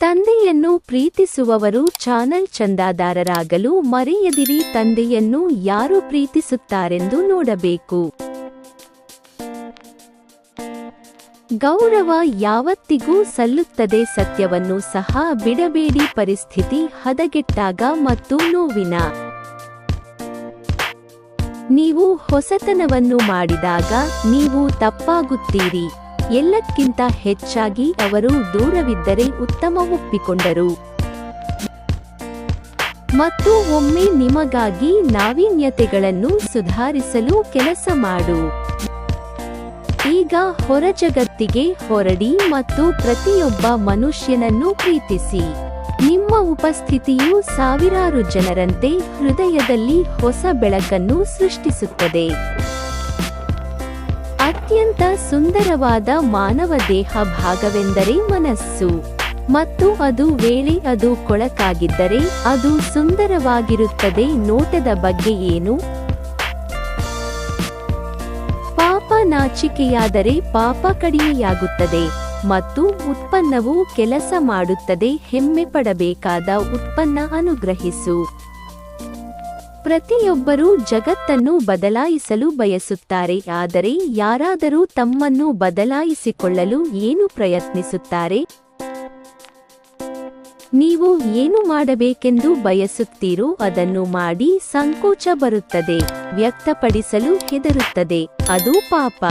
ತಂದೆಯನ್ನು ಪ್ರೀತಿಸುವವರು ಚಾನಲ್ ಚಂದಾದಾರರಾಗಲು ಮರೆಯದಿರಿ, ತಂದೆಯನ್ನು ಯಾರು ಪ್ರೀತಿಸುತ್ತಾರೆಂದು ನೋಡಬೇಕು. ಗೌರವ ಯಾವತ್ತಿಗೂ ಸಲ್ಲುತ್ತದೆ ಸತ್ಯವನ್ನು ಸಹ ಬಿಡಬೇಡಿ, ಪರಿಸ್ಥಿತಿ ಹದಗೆಟ್ಟಾಗ ಮತ್ತು ನೋವಿನ ನೀವು ಹೊಸತನವನ್ನು ಮಾಡಿದಾಗ ನೀವು ತಪ್ಪಾಗುತ್ತೀರಿ. ಎಲ್ಲಕ್ಕಿಂತ ಹೆಚ್ಚಾಗಿ ಅವರು ದೂರವಿದ್ದರೆ ಉತ್ತಮ ಒಪ್ಪಿಕೊಂಡರು. ಮತ್ತು ಒಮ್ಮೆ ನಿಮಗಾಗಿ ನಾವೀನ್ಯತೆಗಳನ್ನು ಸುಧಾರಿಸಲು ಕೆಲಸ ಮಾಡು. ಈಗ ಹೊರಜಗತ್ತಿಗೆ ಹೊರಡಿ ಮತ್ತು ಪ್ರತಿಯೊಬ್ಬ ಮನುಷ್ಯನನ್ನು ಪ್ರೀತಿಸಿ. ನಿಮ್ಮ ಉಪಸ್ಥಿತಿಯು ಸಾವಿರಾರು ಜನರಂತೆ ಹೃದಯದಲ್ಲಿ ಹೊಸ ಬೆಳಕನ್ನು ಸೃಷ್ಟಿಸುತ್ತದೆ. ಅತ್ಯಂತ ಸುಂದರವಾದ ಮಾನವ ದೇಹ ಭಾಗವೆಂದರೆ ಮನಸ್ಸು. ಮತ್ತು ಅದು ವೇಳೆ ಅದು ಕೊಳಕಾಗಿದ್ದರೆ ಅದು ಸುಂದರವಾಗಿರುತ್ತದೆ. ನೋಟದ ಬಗ್ಗೆ ಏನು? ಪಾಪ ನಾಚಿಕೆಯಾದರೆ ಪಾಪ ಕಡಿಮೆಯಾಗುತ್ತದೆ ಮತ್ತು ಉತ್ಪನ್ನವು ಕೆಲಸ ಮಾಡುತ್ತದೆ. ಹೆಮ್ಮೆ ಪಡಬೇಕಾದ ಉತ್ಪನ್ನ ಅನುಗ್ರಹಿಸು. ಪ್ರತಿಯೊಬ್ಬರೂ ಜಗತ್ತನ್ನು ಬದಲಾಯಿಸಲು ಬಯಸುತ್ತಾರೆ, ಆದರೆ ಯಾರಾದರೂ ತಮ್ಮನ್ನು ಬದಲಾಯಿಸಿಕೊಳ್ಳಲು ಏನು ಪ್ರಯತ್ನಿಸುತ್ತಾರೆ? ನೀವು ಏನು ಮಾಡಬೇಕೆಂದು ಬಯಸುತ್ತೀರೋ ಅದನ್ನು ಮಾಡಿ ಸಂಕೋಚ ಬರುತ್ತದೆ, ವ್ಯಕ್ತಪಡಿಸಲು ಹೆದರುತ್ತದೆ, ಅದು ಪಾಪ.